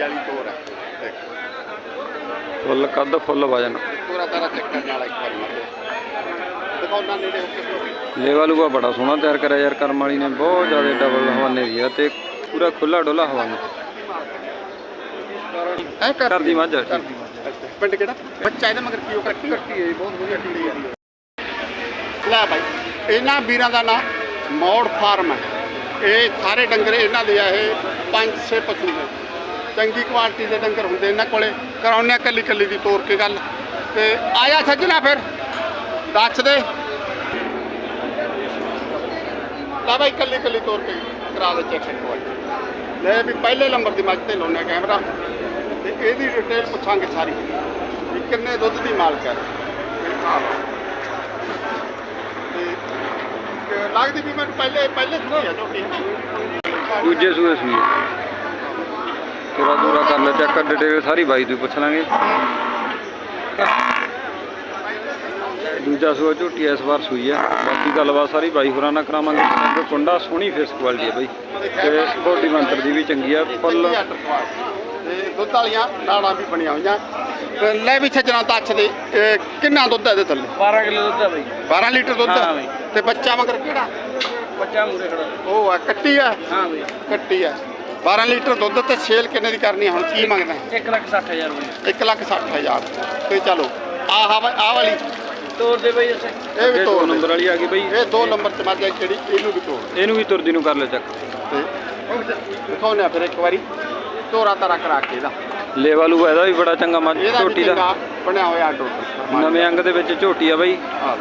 ਵਾਲੀ ਤੋਰ ਹੈ। ਦੇਖ। ਫੁੱਲ ਕੱਦ ਫੁੱਲ ਵਜਨ। ਪੂਰਾ ਤਾਰਾ ਚੈੱਕ ਕਰਨ ਵਾਲਾ ਇੱਕ ਵਾਰੀ। ਦਿਖਾਉਣਾ ਨੇੜੇ ਹੋ ਕੇ ਬੜਾ ਸੋਹਣਾ ਤਿਆਰ ਕਰਿਆ ਯਾਰ ਕਰਮ ਵਾਲੀ ਨੇ। ਬਹੁਤ ਜ਼ਿਆਦਾ ਡਬਲ ਹਵਾਨੇ ਦੀ ਆ ਤੇ ਪੂਰਾ ਖੁੱਲਾ ਡੋਲਾ ਹਵਾਨਾ ਐ ਕਰ। ਕਰਦੀ ਮੱਝ। ਆ, ਪਿੰਡ ਕਿਹੜਾ? ਬੱਚਾ ਇਹਦੇ ਮਗਰ ਕੀ ਉਹ ਕੱਟੀ ਕੱਟੀ ਹੈ। ਬਹੁਤ ਵਧੀਆ ਟੀੜੀ ਹੈ ਲੈ ਭਾਈ ਇਹਨਾਂ ਵੀਰਾਂ ਦਾ ਨਾਂ ਮੌੜ ਫਾਰਮ ਹੈ। ਇਹ ਸਾਰੇ ਡੰਗਰ ਇਹਨਾਂ ਦੇ ਆ ਇਹ ਪੰਜ ਛੇ ਪਸ਼ੂ ਨੇ। ਚੰਗੀ ਕੁਆਲਿਟੀ ਦੇ ਡੰਗਰ ਹੁੰਦੇ ਇਹਨਾਂ ਕੋਲੇ। ਕਰਾਉਣੇ ਕੱਲੀ ਕੱਲੀ ਦੀ ਤੋਰ ਕੇ ਗੱਲ। ਤੇ ਆਇਆ ਸੱਜਣਾ ਫਿਰ। ਦੱਸ ਦੇ। ਲੈ ਭਾਈ ਕੱਲੀ ਕੱਲੀ ਤੋਰ ਕੇ ਕਰਾ ਦੇ ਚੈੱਕ। ਕੁਆਲਿਟੀ ਲੈ ਵੀ ਪਹਿਲੇ ਨੰਬਰ ਦੀ ਮੱਝ ਤੇ ਲਾਉਣਾ ਕੈਮਰਾ। ਤੇ ਇਹਦੀ ਡਿਟੇਲ ਪੁੱਛਾਂਗੇ ਸਾਰੀ। ਵੀ ਕਿੰਨੇ ਦੁੱਧ ਦੀ ਮਾਲਕ ਹੈ। ਤੇ ਲੱਗਦੀ ਵੀ ਮੈਨੂੰ ਪਹਿਲੇ ਪਹਿਲੇ ਸੁਣੀ ਆ ਝੋਟੀ। ਦੂਜੇ ਸੂਏ ਸੂਏ ਤੋਰਾ ਦੂਰਾ ਕਰ ਲੈ ਚੈੱਕ ਡਿਟੇਲ ਸਾਰੀ ਬਾਈ ਤੋਂ ਹੀ ਪੁੱਛ ਲਾਂਗੇ। ਦੂਜਾ ਸੂਆ ਝੋਟੀ ਇਸ ਵਾਰ ਸੂਈ ਆ। ਬਾਕੀ ਗੱਲਬਾਤ ਸਾਰੀ ਬਾਈ ਹੋਰਾਂ ਨਾਲ ਕਰਾਵਾਂਗੇ। ਕਿਉਂਕਿ ਕੁੰਡਾ ਸੋਹਣੀ ਫੇਸ ਕੁਆਲਿਟੀ ਹੈ ਬਾਈ। ਤੇ ਬੋਡੀ ਮੰਤਰ ਦੀ ਵੀ ਚੰਗੀ ਆ ਫੁੱਲ। ਤੇ ਦੁੱਧ ਵਾਲੀਆਂ ਨਾੜਾਂ ਵੀ ਬਣੀਆਂ ਹੋਈਆਂ। ਤੇ ਲੈ ਵੀ ਛੱਜਣਾ ਦੱਸ ਦੇ। ਕਿੰਨਾ ਦੁੱਧ ਹੈ ਇਹਦੇ ਥੱਲੇ? 12 ਕਿਲੋ ਦੁੱਧ ਹੈ ਬਈ। 12 ਲੀਟਰ ਦੁੱਧ। ਤੇ ਬੱਚਾ ਮਗਰ ਕਿਹੜਾ? ਬੱਚਾ ਮੂਰੇ ਖੜਾ। ਉਹ ਆ ਕੱਟੀ ਆ? ਹਾਂ ਬਈ। ਕੱਟੀ ਆ। 12 ਲੀਟਰ ਦੁੱਧ ਤੇ ਸੇਲ ਕਿੰਨੇ ਦੀ ਕਰਨੀ ਹੁਣ? ਕੀ ਮੰਗਦਾ 1 ਲੱਖ 60 ਹਜ਼ਾਰ ਬਈ 1 ਲੱਖ 60 ਹਜ਼ਾਰ। ਤੇ ਚਲੋ ਆਹ ਆਹ ਵਾਲੀ। ਤੋਰ ਦੇ ਬਈ ਅਸੀਂ। ਇਹ ਵੀ ਤੋੜ ਨੰਬਰ ਵਾਲੀ ਆ ਗਈ ਬਾਈ। ਇਹ ਦੋ ਨੰਬਰ ਚ ਮੱਝ ਹੈ ਜਿਹੜੀ ਇਹਨੂੰ ਵੀ ਤੋੜ ਇਹਨੂੰ ਵੀ ਤੁਰਦੀ ਨੂੰ ਕਰ ਲੈ ਚੱਕ। ਆ ਫਿਰ ਇੱਕ ਵਾਰੀ। ਤੋਰਾ ਤਾਰਾ ਕਰਾ ਕੇ ਇਹਦਾ। ਲੇਵਾ ਲੂ ਇਹਦਾ ਵੀ ਬੜਾ ਚੰਗਾ ਮੱਝ ਝੋਟੀ ਦਾ। ਬਣਿਆ ਹੋਇਆ ਟੋਟਲ ਨਵੇਂ ਅੰਗ ਦੇ ਵਿੱਚ ਝੋਟੀ ਆ ਬਾਈ। ਆ।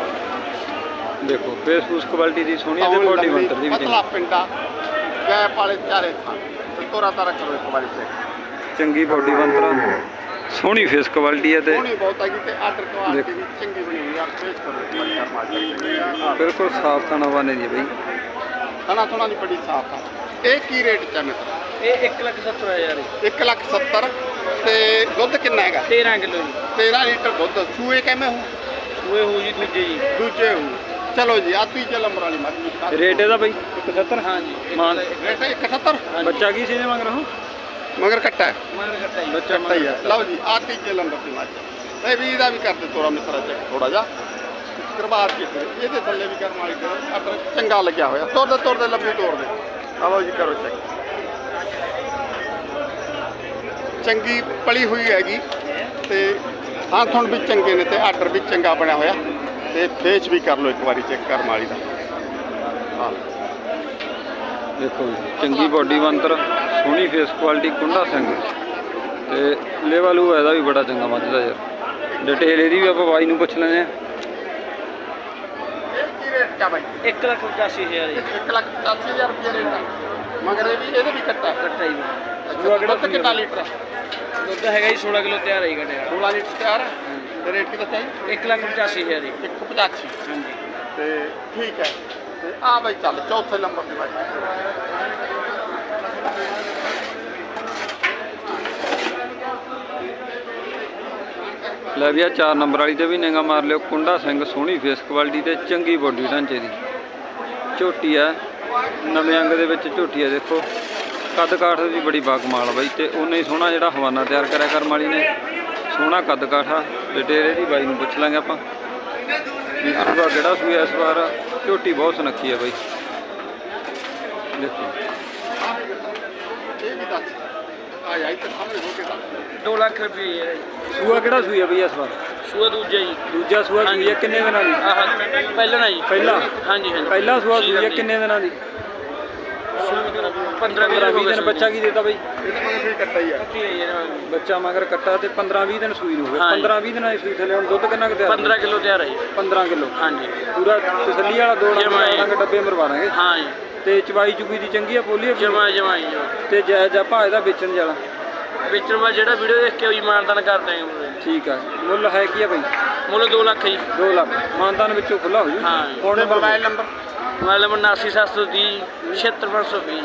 ਦੇਖੋ ਫੇਸਬੁੱਕ ਕੁਆਲਿਟੀ ਦੀ ਸੋਹਣੀ ਤੇ ਬੋਡੀ ਮੰਤਰ ਦੀ ਵੀ ਪਤਲਾ ਪਿੰਡਾ ਗੈਪ ਵਾਲੇ ਚਾਰੇ ਥਾਂ। ਤੇ ਤੋਰਾ ਤਾਰਾ ਕਰੋ ਇੱਕ ਵਾਰੀ ਚੈੱਕ ਚੰਗੀ ਬੋਡੀ ਮੰਤਰ ਸੋਹਣੀ ਫੇਸ ਕੁਆਲਿਟੀ ਹੈ ਤੇ ਸੋਹਣੀ ਬਹੁਤ ਹੈਗੀ ਤੇ ਆਰਡਰ ਕੁਆਲਿਟੀ। ਵੀ ਚੰਗੀ ਬਣੀ ਹੋਈ ਆ ਫੇਸ ਕਰੋ ਇੱਕ ਵਾਰੀ ਕਰਮਾ ਚਾਹੀਦਾ ਬਿਲਕੁਲ ਸਾਫ਼ ਖਾਣਾ ਵਾਨੇ ਹੈ ਬਾਈ। ਥਣਾ ਥਣਾ ਦੀ ਬੜੀ ਸਾਫ਼ ਆ। ਇਹ ਕੀ ਰੇਟ ਚ ਇਹ 1 ਲੱਖ 70 ਹਜ਼ਾਰ 1 ਲੱਖ 70 ਤੇ ਦੁੱਧ ਕਿੰਨਾ ਹੈਗਾ? 13 ਕਿਲੋ ਜੀ। 13 ਲੀਟਰ ਦੁੱਧ। ਸੂਏ ਕਿਵੇਂ ਹੋ ਉਹ ਹੋ ਜੀ ਦੂਜੇ ਜੀ। ਦੂਜੇ ਹੋ ਚਲੋ ਜੀ ਆ ਤੀਜੇ ਨੰਬਰ ਵਾਲੀ ਮੱਝ ਦੀ ਕਰ। ਰੇਟ ਇਹਦਾ ਬਾਈ? 71 ਹਾਂ ਜੀ ਮਾਨ। ਰੇਟ 71 ਬੱਚਾ ਕੀ ਸੀ ਇਹਦੇ ਮੰਗ ਰਹਾ ਮਗਰ ਕੱਟਾ ਹੈ। ਮਾਰ ਘਟਾ ਜੀ ਬੱਚਾ ਕੱਟਾ ਹੀ ਹੈ। ਲਓ ਜੀ ਆ ਤੀਜੇ ਨੰਬਰ ਦੀ ਮੱਝ ਤੇ ਵੀ ਇਹਦਾ ਵੀ ਕਰਦੇ ਤੋਰਾ ਮਿੱਤਰਾ ਚੈੱਕ ਥੋੜਾ ਜਿਹਾ। ਕਰਵਾਰ ਕੇ ਫਿਰ ਇਹਦੇ ਥੱਲੇ ਵੀ ਕਰਮ ਵਾਲੀ ਕਰੋ ਅਦਰ ਚੰਗਾ ਲੱਗਿਆ ਹੋਇਆ। ਤੋੜਦੇ ਤੋੜਦੇ ਲੰਬੀ ਤੋੜਦੇ ਆ ਲਓ ਜੀ ਕਰੋ ਚੈੱਕ ਚੰਗੀ ਪਲੀ ਹੋਈ ਹੈਗੀ। ਤੇ ਹਾਂ ਥੁਣ ਵੀ ਚੰਗੇ ਨੇ ਤੇ ਆਰਡਰ ਵੀ ਚੰਗਾ ਬਣਿਆ ਹੋਇਆ। ਤੇ ਫੇਸ ਵੀ ਕਰ ਲਓ ਇੱਕ ਵਾਰੀ ਚੈੱਕ ਕਰਮ ਵਾਲੀ ਦਾ। ਹਾਂ। ਦੇਖੋ ਜੀ, ਚੰਗੀ ਬੋਡੀ ਮੰਤਰ ਸੋਹਣੀ ਫੇਸ ਕੁਆਲਿਟੀ ਕੁੰਡਾ ਸਿੰਘ। ਤੇ ਲੇਵਾ ਲੂ ਇਹਦਾ ਵੀ ਬੜਾ ਚੰਗਾ ਮੱਝ ਦਾ ਯਾਰ। ਡਿਟੇਲ ਇਹਦੀ ਵੀ ਆਪਾਂ ਬਾਈ ਨੂੰ ਪੁੱਛ ਲੈਂਦੇ ਆ ਇਹ ਕੀ ਰੇਟ ਕਾ ਬਾਈ 1 ਲੱਖ 85 ਹਜ਼ਾਰ ਜੀ। 1 ਲੱਖ 80000 ਰੁਪਏ ਰੇਟ ਹੈ ਮਗਰ ਇਹ ਵੀ ਇਹਦੇ ਵੀ ਕੱਟਾ। ਹੈ ਘਟਾ ਜੀ। ਅੱਛਾ, ਦੁੱਧ ਕਿੰਨਾ ਲੀਟਰ ਹੈ? ਦੁੱਧ ਹੈਗਾ ਜੀ 16 ਕਿਲੋ ਤਿਆਰ ਹੈ ਘਟਿਆ। 16 ਲੀਟਰ ਤਿਆਰ ਹੈ? ਤੇ ਰੇਟ ਕਿੰਨਾ ਚਾਹੀਦਾ 1 ਲੱਖ 85 ਹਜ਼ਾਰ ਜੀ। 185 ਹਾਂਜੀ। ਤੇ ਠੀਕ ਹੈ। ਤੇ ਆ ਬਾਈ ਚੱਲ ਚੌਥੇ ਨੰਬਰ ਤੇ ਬਾਈ ਲੈ ਵੀ ਆ 4 ਨੰਬਰ ਵਾਲੀ ਤੇ ਵੀ ਨਿਗਾ ਮਾਰ ਲਿਓ। ਕੁੰਡਾ ਸਿੰਘ ਸੋਹਣੀ ਫੇਸ ਕੁਆਲਿਟੀ ਤੇ ਚੰਗੀ ਬੋਡੀ ਢਾਂਚੇ ਦੀ। ਝੋਟੀ ਆ ਨਵੇਂ ਅੰਗ ਦੇ ਵਿੱਚ ਝੋਟੀ ਆ ਦੇਖੋ। ਕੱਦ ਕਾਠ ਦੀ ਬੜੀ ਬਾਕਮਾਲ ਆ ਬਾਈ। ਤੇ ਉਹਨੇ ਹੀ ਸੋਹਣਾ ਜਿਹੜਾ ਹਵਾਨਾ ਤਿਆਰ ਕਰਿਆ ਕਰਮ ਵਾਲੀ ਨੇ। ਸੋਹਣਾ ਕੱਦ ਕਾਠ ਡਿਟੇਲ ਇਹਦੀ ਬਾਈ ਨੂੰ ਪੁੱਛ ਲਾਂਗੇ ਆਪਾਂ। ਵੀ ਸੂਆ ਕਿਹੜਾ ਸੂਆ ਇਸ ਵਾਰ? ਝੋਟੀ ਬਹੁਤ ਸੁਨੱਖੀ ਆ ਬਾਈ। ਦੇਖੋ। ਹੋ 2 ਲੱਖ ਰੁਪਏ ਜੀ। ਸੂਆ ਕਿਹੜਾ ਸੂਆ ਬਈ ਇਸ ਵਾਰ? ਸੂਆ ਦੂਜਾ ਜੀ। ਦੂਜਾ ਸੂਆ ਹੈ ਕਿੰਨੇ ਦਿਨਾਂ ਦੀ? ਆਹ ਪਹਿਲਾਂ ਜੀ। ਪਹਿਲਾ? ਹਾਂਜੀ ਹਾਂਜੀ। ਪਹਿਲਾ ਸੂਆ ਹੈ ਕਿੰਨੇ ਦਿਨਾਂ ਦੀ? 15 15 20 ਦਿਨ ਬੱਚਾ ਕੀ ਦੇਤਾ ਬਈ? ਇਹਦੇ ਮਗਰ ਵੀ ਕੱਟਾ ਹੀ ਆ ਬੱਚਾ ਮਗਰ ਕੱਟਾ ਤੇ 15 20 ਦਿਨ ਸੂਈ ਨੂੰ ਹੋ ਗਏ। ਹਾਂ ਜੀ। 15 20 ਦਿਨਾਂ ਦੀ ਸੂਈ ਥੱਲੇ ਹੁਣ ਦੁੱਧ ਕਿੰਨਾ ਕੁ ਤਿਆਰ 15 ਕਿਲੋ ਤਿਆਰ ਹੈ ਜੀ। 15 ਕਿਲੋ। ਹਾਂਜੀ। ਪੂਰਾ ਤਸੱਲੀ ਵਾਲਾ ਦੋ ਜਮਾਂ ਹੀ। ਡੰਗ ਡੱਬੇ ਮਰਵਾਵਾਂਗੇ ਹਾਂ ਜੀ। ਤੇ ਚਵਾਈ ਚੁਗੀ ਦੀ ਚੰਗੀ ਆ ਪੋਲੀ ਆ ਪੂਰੀ? ਜਮਾ ਜਮਾ ਜੀ। ਤੇ ਜਾਇਜ਼ ਆ ਭਾਅ ਇਹਦਾ ਵੇਚਣ ਜਾਲਾ ਵਿਚਰ ਮੈਂ ਜਿਹੜਾ ਵੀਡੀਓ ਦੇਖ ਕੇ ਉਹੀ ਮਾਨਦਾਨ ਕਰ ਦਾਂਗੇ ਠੀਕ ਆ। ਮੁੱਲ ਹੈ ਕੀ ਆ ਬਈ? ਮੁੱਲ 2 ਲੱਖ ਜੀ। 2 ਲੱਖ। ਮਾਨਦਾਨ ਵਿੱਚੋਂ ਖੁੱਲਾ ਹੋ ਜੂ। ਹਾਂ। Number mobile number mobile number 89730 76520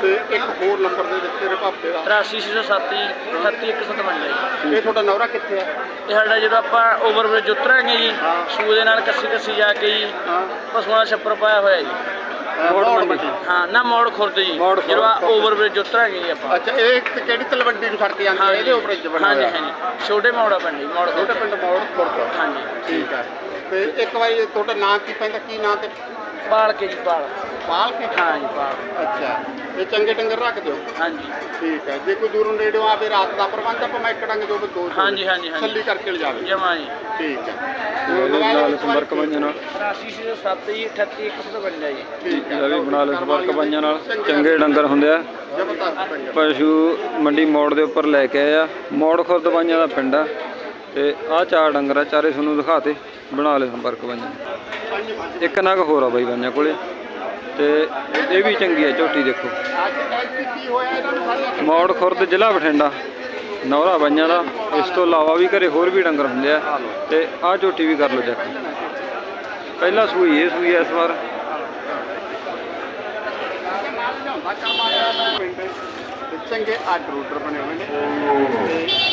ਤੇ ਇੱਕ ਹੋਰ ਨੰਬਰ ਦੇ ਦਿੱਤੇ ਤੇਰੇ ਭਾਪੇ ਦਾ। 83607 38157 ਜੀ ਇਹ ਤੁਹਾਡਾ ਨੌਰਾ ਕਿੱਥੇ ਹੈ? ਇਹ ਸਾਡਾ ਜਦੋਂ ਆਪਾਂ ਓਵਰਬ੍ਰਿਜ ਉਤਰਾਂਗੇ ਜੀ ਸੂ ਦੇ ਨਾਲ ਕੱਸੀ ਕੱਸੀ ਜਾ ਕੇ ਜੀ ਹਾਂ। ਪਸ਼ੂਆਂ ਦਾ ਛੱਪਰ ਪਾਇਆ ਹੋਇਆ ਜੀ। ਮੋੜ ਮੋੜ ਮੰਡੀ। ਹਾਂ ਨਾ ਮੋੜ ਖੁਰਦ ਜੀ। ਜਦੋਂ ਆ ਓਵਰਬ੍ਰਿਜ ਉਤਰਾਂਗੇ ਆਪਾਂ। ਅੱਛਾ ਇਹ ਕਿਹੜੀ ਤਲਵੰਡੀ ਨੂੰ ਕੇ ਜਾਂਦੀ ਹੈ ਇਹਦੇ ਚ ਬਣਿਆ ਹਾਂਜੀ ਹਾਂਜੀ ਛੋਟੇ ਮੋੜਾ ਪਿੰਡ ਮੋੜ ਛੋਟੇ ਪਿੰਡ ਮੋੜ ਖੁਰਦ। ਹਾਂਜੀ ਠੀਕ ਹੈ। ਤੇ ਇੱਕ ਵਾਰੀ ਤੁਹਾਡਾ ਨਾਂ ਕੀ ਪੈਂਦਾ? ਕੀ ਨਾਂ ਤੇ? ਪਾਲ ਕੇ ਜੀ ਪਾਲ। ਪਾਲ ਕੇ? ਹਾਂ ਜੀ ਪਾਲ। ਅੱਛਾ। ਇਹ ਚੰਗੇ ਡੰਗਰ ਰੱਖ ਦਿਓ? ਹਾਂਜੀ। ਠੀਕ ਹੈ। ਜੇ ਕੋਈ ਦੂਰੋਂ ਨੇੜੋਂ ਆਵੇ ਰਾਤ ਦਾ ਪ੍ਰਬੰਧ ਆਪਾਂ ਮੈਂ ਇੱਕ ਡੰਗ ਦੋ ਦੋ ਹਾਂਜੀ, ਹਾਂਜੀ, ਹਾਂਜੀ। ਛੱਲੀ ਕਰਕੇ ਲਿਜਾਵੇ ਜਮਾ ਜੀ। ਠੀਕ ਹੈ। ਇਹਦੇ ਨਾਲ ਸੰਪਰਕ ਬਾਈਆਂ ਨਾਲ 837 ਜੀ 38155 ਜੀ। ਠੀਕ ਹੈ। ਲੈ ਵੀ ਬਣਾ ਲਓ ਸੰਪਰਕ ਬਾਈਆਂ ਨਾਲ। ਚੰਗੇ ਡੰਗਰ ਹੁੰਦੇ ਆ। ਜ਼ਬਰਦਸਤ ਪਸ਼ੂ ਮੰਡੀ ਮੋੜ ਦੇ ਉੱਪਰ ਲੈ ਕੇ ਆਏ ਆ। ਮੋੜ ਖੁਰਦ ਬਾਈਆਂ ਦਾ ਪਿੰਡ ਆ। ਤੇ ਆਹ ਚਾਰ ਡੰਗਰ ਆ ਚਾਰੇ ਤੁਹਾਨੂੰ ਦਿਖਾਤੇ। ਬਣਾ ਲਓ ਸੰਪਰਕ ਨਾਲ। ਇੱਕ ਨਗ ਹੋਰ ਆ ਬਾਈ ਬਾਈਆਂ ਕੋਲੇ। ਤੇ ਇਹ ਵੀ ਚੰਗੀ ਹੈ ਝੋਟੀ ਦੇਖੋ। ਮੌੜ ਖੁਰਦ ਜ਼ਿਲ੍ਹਾ ਬਠਿੰਡਾ, ਨੌਰਾ ਬਾਈਆਂ ਦਾ। ਇਸ ਤੋਂ ਇਲਾਵਾ ਵੀ ਘਰੇ ਹੋਰ ਵੀ ਡੰਗਰ ਹੁੰਦੇ ਆ। ਤੇ ਆਹ ਝੋਟੀ ਵੀ ਕਰ ਲਓ ਚੈੱਕ ਪਹਿਲਾ ਸੂਈ, ਇਹ ਸੂਈ ਆ ਇਸ ਵਾਰ। ਚੰਗੇ ਆਰਡਰ ਆਰਡਰ ਬਣੇ ਹੋਏ ਨੇ।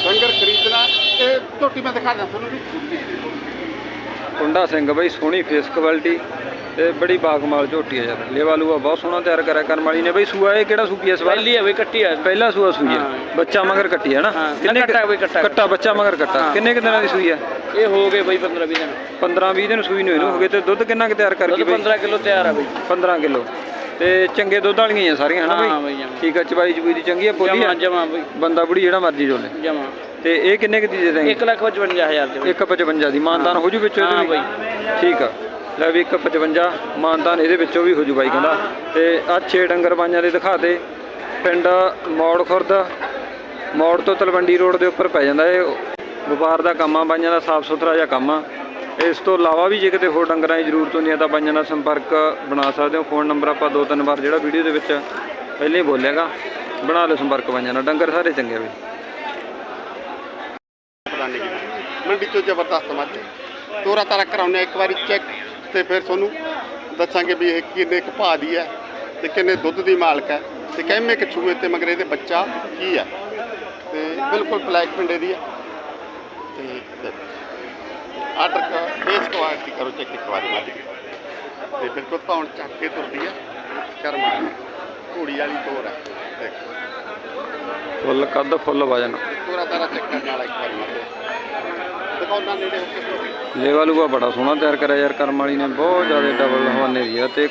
ਡੰਗਰ ਖਰੀਦਣਾ, ਇਹ ਝੋਟੀ ਮੈਂ ਦਿਖਾ ਦਿਆਂ ਤੁਹਾਨੂੰ ਕੁੰਡਾ ਸਿੰਘ ਬਾਈ ਸੋਹਣੀ ਫੇਸ ਕੁਆਲਿਟੀ ਤੇ ਬੜੀ ਬਾਗਮਾਲ ਝੋਟੀ ਆ ਯਾਰ। ਲੇਵਾ ਲੂਆ ਬਹੁਤ ਸੋਹਣਾ ਤਿਆਰ ਕਰਿਆ ਕਰਮ ਵਾਲੀ ਨੇ। ਬਾਈ ਸੂਆ ਇਹ ਕਿਹੜਾ ਸੂਪੀ ਇਸ ਵਾਰ? ਪਹਿਲੀ ਹੈ ਬਈ ਕੱਟੀ ਆ। ਪਹਿਲਾ ਸੂਆ ਸੂਈ ਹਾਂ। ਬੱਚਾ ਮਗਰ ਕੱਟੀ ਹੈ ਨਾ? ਕਿੰਨੇ ਕੱਟਾ ਬਈ, ਕੱਟਾ। ਕੱਟਾ ਬੱਚਾ ਮਗਰ ਕੱਟਾ। ਕਿੰਨੇ ਕੁ ਦਿਨਾਂ ਦੀ ਸੂਈ ਹੈ ਇਹ ਹੋ ਗਏ ਬਈ 15 20 ਦਿਨ। 15 20 ਦਿਨ ਸੂਈ ਨੂੰ ਇਹਨੂੰ ਹੋ। ਗਏ ਤੇ ਦੁੱਧ ਕਿੰਨਾ ਕੁ ਤਿਆਰ ਕਰ ਗਈ ਦੁੱਧ ਬਾਈ? 15 ਕਿਲੋ ਤਿਆਰ ਆ ਬਈ। 15 ਕਿਲੋ। ਤੇ ਚੰਗੇ ਦੁੱਧ ਵਾਲੀਆਂ ਆ ਸਾਰੀਆਂ ਹਨਾ ਹਾਂ ਬਾਈ? ਠੀਕ ਆ ਚਬਾਈ ਚਬੂਈ ਦੀ ਚੰਗੀ ਆ ਪੋਲੀ ਜਮਾ ਆ? ਜਮਾ ਬਈ। ਬੰਦਾ ਬੁੜੀ ਜਿਹੜਾ ਮਰਜ਼ੀ ਡੋਲੇ ਜਮਾ। ਤੇ ਇਹ ਕਿੰਨੇ ਕੁ ਦੀ ਦੇ ਦਾਂਗੇ 1 ਲੱਖ 55000 ਦੇ ਬਈ 155 ਦੀ ਮਾਨਦਾਨ ਹੋ ਜੂ ਵਿੱਚੋਂ ਹਾਂ ਇਹਦੇ ਵੀ ਠੀਕ ਆ। ਲੈ ਵੀ 155 ਮਾਨਦਾਨ ਇਹਦੇ ਵਿੱਚੋਂ ਵੀ ਹੋ ਜੂ ਬਾਈ ਕਹਿੰਦਾ। ਤੇ ਆ 6 ਡੰਗਰ ਬਾਈਆਂ ਦੇ ਦਿਖਾ ਦੇ। ਪਿੰਡ ਮੌੜ ਖੁਰਦ ਮੌੜ ਤੋਂ ਤਲਵੰਡੀ ਰੋਡ ਦੇ ਉੱਪਰ ਪੈ ਜਾਂਦਾ ਇਹ। ਵਪਾਰ ਦਾ ਕੰਮ ਆ ਬਾਈਆਂ ਦਾ ਸਾਫ਼ ਸੁਥਰਾ ਜਿਹਾ ਕੰਮ ਆ। ਇਸ ਤੋਂ ਇਲਾਵਾ ਵੀ ਜੇ ਕਿਤੇ ਹੋਰ ਡੰਗਰਾਂ ਦੀ ਜ਼ਰੂਰਤ ਹੁੰਦੀ ਹੈ ਤਾਂ ਬਾਈਆਂ ਨਾਲ ਸੰਪਰਕ ਬਣਾ ਸਕਦੇ ਹੋ। ਫੋਨ ਨੰਬਰ ਆਪਾਂ ਦੋ ਤਿੰਨ ਵਾਰ ਜਿਹੜਾ ਵੀਡੀਓ ਦੇ ਵਿੱਚ ਪਹਿਲਾਂ ਹੀ ਬੋਲਿਆਗਾ। ਬਣਾ ਲਓ ਸੰਪਰਕ ਬਾਈਆਂ ਨਾਲ। ਡੰਗਰ ਸਾਰੇ ਚੰਗੇ ਆ ਬਈ ਪਤਾ ਨਹੀਂ ਮੰਡੀ ਤੋਂ ਜ਼ਬਰਦਸਤ ਮੱਝ ਤੋਰਾ ਤਾਰਾ ਕਰਾਉਂਦੇ ਇੱਕ ਵਾਰੀ ਚੈੱਕ ਤੇ ਫਿਰ ਤੁਹਾਨੂੰ ਦੱਸਾਂਗੇ ਵੀ ਇਹ ਕਿੰਨੇ ਕੁ ਭਾਅ ਦੀ ਹੈ ਤੇ ਕਿੰਨੇ ਦੁੱਧ ਦੀ ਮਾਲਕ ਹੈ ਤੇ ਕਿੰਨੇ ਕੁ ਚੂਹੇ ਤੇ ਮਗਰ ਇਹਦੇ ਬੱਚਾ ਕੀ ਹੈ। ਤੇ ਬਿਲਕੁਲ ਬਲੈਕ ਪਿੰਡੇ ਦੀ ਹੈ। ਤੇ ਆਰਡਰ ਕਾ ਬੇਸ ਕੁਆਲਿਟੀ ਕਰੋ ਚੈੱਕ ਇੱਕ ਵਾਰੀ ਮੱਝ ਦੀ। ਤੇ ਬਿਲਕੁਲ ਧੌਣ ਚੱਕ ਕੇ ਤੁਰਦੀ ਹੈ। ਕਰਮਾ ਘੋੜੀ ਵਾਲੀ ਤੋਰ ਹੈ। ਦੇਖੋ। ਫੁੱਲ ਕੱਦ ਫੁੱਲ ਵਜਨ। ਤੋਰਾ ਤਾਰਾ ਚੈੱਕ ਕਰਨ ਵਾਲਾ ਇੱਕ ਵਾਰੀ ਮੱਝ ਦਿਖਾਉਣਾ ਨੇੜੇ ਹੋ ਕੇ ਲੇਵਾ ਲੂਆ ਬੜਾ ਸੋਹਣਾ ਤਿਆਰ ਕਰਿਆ ਯਾਰ ਕਰਮ ਵਾਲੀ ਨੇ ਬਹੁਤ ਜ਼ਿਆਦਾ ਡਬਲ ਹਵਾਨੇ ਦੀ ਆ ਤੇ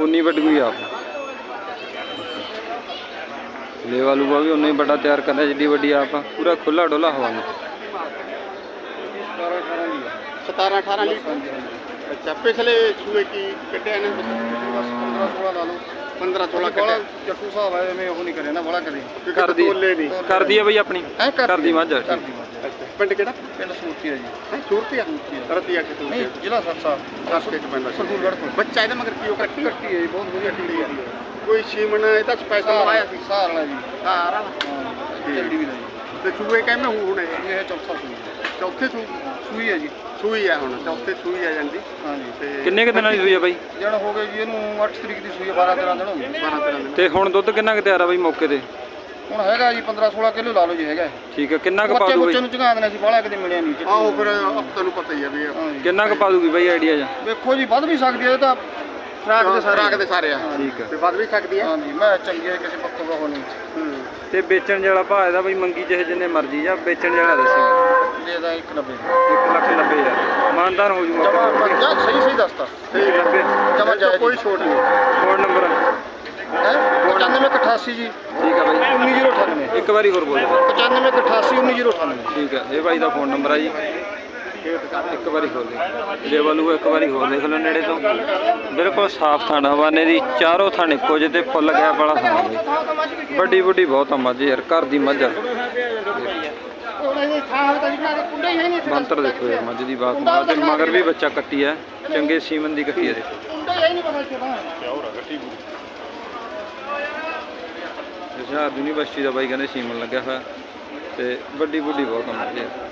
ਉਨੀ ਵੱਡੀ ਹੋਈ ਆਪ ਲੇਵਾ ਲੂਆ ਵੀ ਉਨਾ ਹੀ ਵੱਡਾ ਤਿਆਰ ਕਰਿਆ ਜਿੱਡੀ ਵੱਡੀ ਆਪ ਆ ਪੂਰਾ ਖੁੱਲਾ ਡੋਲਾ ਹਵਾਨਾ। 17 18 ਲੀਟਰ। ਅੱਛਾ ਪਿਛਲੇ ਸੂਏ ਕੀ ਕੱਢਿਆ ਨੇ 15 16 ਲਾ ਲਓ 15 16 ਕੱਢਿਆ। ਚੱਕੂ ਸਾਹਿਬ ਆਏ ਐਵੇਂ ਉਹ ਨਹੀਂ ਕਰੇ ਨਾ ਬੜਾ ਕਦੇ ਕਰਦੀ ਕਰਦੀ ਆ ਬਈ ਆਪਣੀ। ਕਰਦੀ ਮੱਝ। ਆ, ਠੀਕ। ਪਿੰਡ ਕਿਹੜਾ? ਪਿੰਡ ਸੂਰਤੀ ਹੈ ਜੀ। ਹੈ ਸੂਰਤੀਆ ਰਤੀਆ ਕਿ ਨਹੀਂ ਜ਼ਿਲ੍ਹਾ ਸਰਸਾ ਦੱਸ ਕੇ ਪੈਂਦਾ ਸਰਦੂਲਗੜ੍ਹ ਤੋਂ ਬੱਚਾ ਇਹਦੇ ਮਗਰ ਕੀ ਉਹ ਕੱਟੀ ਕੱਟੀ ਹੈ ਜੀ, ਬਹੁਤ ਵਧੀਆ ਟੀੜੀ ਹੈ। ਕੋਈ ਛੀਮਣ ਇਹਦਾ ਸਪੈਸ਼ਲ ਲਵਾਇਆ ਸੀ ਸਾਰ ਵਾਲਾ ਜੀ। ਸਾਰਾ ਹਾਂ ਚੱਲਦੀ ਵੀ ਦਾ ਤੇ ਸੂਏ ਕਹਿੰਦੇ ਹੁਣ ਇਹ? ਇਹ ਚੌਥਾ ਸੂਈ ਹੈ। ਚੌਥੇ ਸੂਈ ਹੈ ਜੀ। ਸੂਈ ਆ ਹੁਣ ਚੌਥੇ ਸੂਈ ਆ ਜਾਂਦੀ। ਹਾਂ ਜੀ। ਤੇ ਕਿੰਨੇ ਕੁ ਦਿਨਾਂ ਦੀ ਹੋਈ ਆ ਬਾਈ? ਜਣ ਹੋ ਗਏ ਜੀ ਇਹਨੂੰ 8 ਤਰੀਕ ਦੀ ਸੂਈ ਹੈ 12 13 ਦਿਨ ਹੋ ਗਏ। 12 13 ਦਿਨ। ਤੇ ਹੁਣ ਦੁੱਧ ਕਿੰਨਾ ਕੁ ਤਿਆਰ ਆ ਬਾਈ ਮੌਕੇ ਤੇ? ਹੁਣ ਹੈਗਾ ਜੀ 15 16 ਕਿਲੋ ਲਾ ਲਓ ਜੀ ਹੈਗਾ ਠੀਕ ਆ ਕਿੰਨਾ ਕੁ ਪਾ ਬੱਚੇ ਨੂੰ ਚੰਗਾ ਦੇਣਾ ਸੀ ਬਾਹਲਾ ਕਿਤੇ ਮਿਲਿਆ ਨਹੀਂ ਆਓ ਫਿਰ ਤੁਹਾਨੂੰ ਪਤਾ ਹੀ ਆ ਵੀ ਹਾਂ ਜੀ। ਕਿੰਨਾ ਕੁ ਪਾ ਦੂਗੀ ਬਾਈ ਆਈਡੀਆ ਜਾਂ? ਵੇਖੋ ਜੀ ਵੱਧ ਵੀ ਸਕਦੀ ਹੈ ਇਹ ਤਾਂ ਰਾਖ ਦੇ ਸਾਰੇ ਰਾਗ ਦੇ ਸਾਰੇ ਆ। ਠੀਕ ਆ। ਤੇ ਵੱਧ ਵੀ ਸਕਦੀ ਆ। ਹਾਂ ਜੀ ਮੈਂ ਚੰਗੀ ਹੈ ਕਿਸੇ ਪੱਖੋਂ ਹੋ ਨਹੀਂ। ਹੂੰ। ਤੇ ਵੇਚਣ ਜਿਹੜਾ ਭਾਅ ਇਹਦਾ ਬਾਈ ਮੰਗੀ ਜਿਹੇ ਜਿੰਨੇ ਮਰਜ਼ੀ ਜਾਂ ਵੇਚਣ ਜਿਹੜਾ ਦੱਸੀ। ਦੇ ਦਾ 190 1 ਲੱਖ 90 ਹਜ਼ਾਰ। ਮਾਨਦਾਰ ਹੋ ਜੂਗਾ। ਜਮਾ ਜਾਂ ਸਹੀ ਸਹੀ ਦੱਸਤਾ। ਸਹੀ ਲੱਗੇ ਜਮਾਂ ਜਾਇਜ਼ ਕੋਈ ਛੋਟ ਨਹੀਂ। Phone number? ਹੈ? 9588 ਜੀ। ਠੀਕ ਆ ਬਾਈ। 19098 ਇੱਕ ਵਾਰੀ ਹੋਰ ਬੋਲ। ਦਿਓ 9588 19098 ਠੀਕ ਹੈ ਇਹ ਬਾਈ ਦਾ ਫੋਨ ਨੰਬਰ ਆ ਜੀ। ਇੱਕ ਵਾਰੀ ਹੋਰ ਦੇ। ਲੇਵਲ ਉਹ ਇੱਕ ਵਾਰੀ ਹੋਰ ਦੇਖ ਲਓ ਨੇੜੇ ਤੋਂ। ਬਿਲਕੁਲ ਸਾਫ਼ ਥਾਣਾ ਹਵਾਨੇ ਦੀ ਚਾਰੋਂ ਥਾਣੇ ਜਿਹੇ ਤੇ ਫੁੱਲ ਗਿਆ ਵਾਲਾ ਥਾਣਾ ਬਾਈ ਵੱਡੀ ਵੱਡੀ ਬਹੁਤ ਆ ਮੱਝ ਯਾਰ ਘਰ ਦੀ ਮੱਝ ਆ। ਬੰਤਰ ਦੇਖੋ ਯਾਰ ਮੱਝ ਦੀ ਬਾਤ ਮਾਰ ਤੇ ਮਗਰ ਵੀ ਬੱਚਾ ਕੱਟੀ ਹੈ ਚੰਗੇ ਸੀਮਨ ਦੀ ਕੱਟੀ ਹੈ ਦੇਖੋ। ਹੁਸ਼ਿਆਰ ਯੂਨੀਵਰਸਿਟੀ ਦਾ ਬਾਈ ਕਹਿੰਦੇ ਸੀਮਨ ਲੱਗਿਆ ਹੋਇਆ ਤੇ ਵੱਡੀ ਵੱਡੀ ਬਹੁਤ ਆ।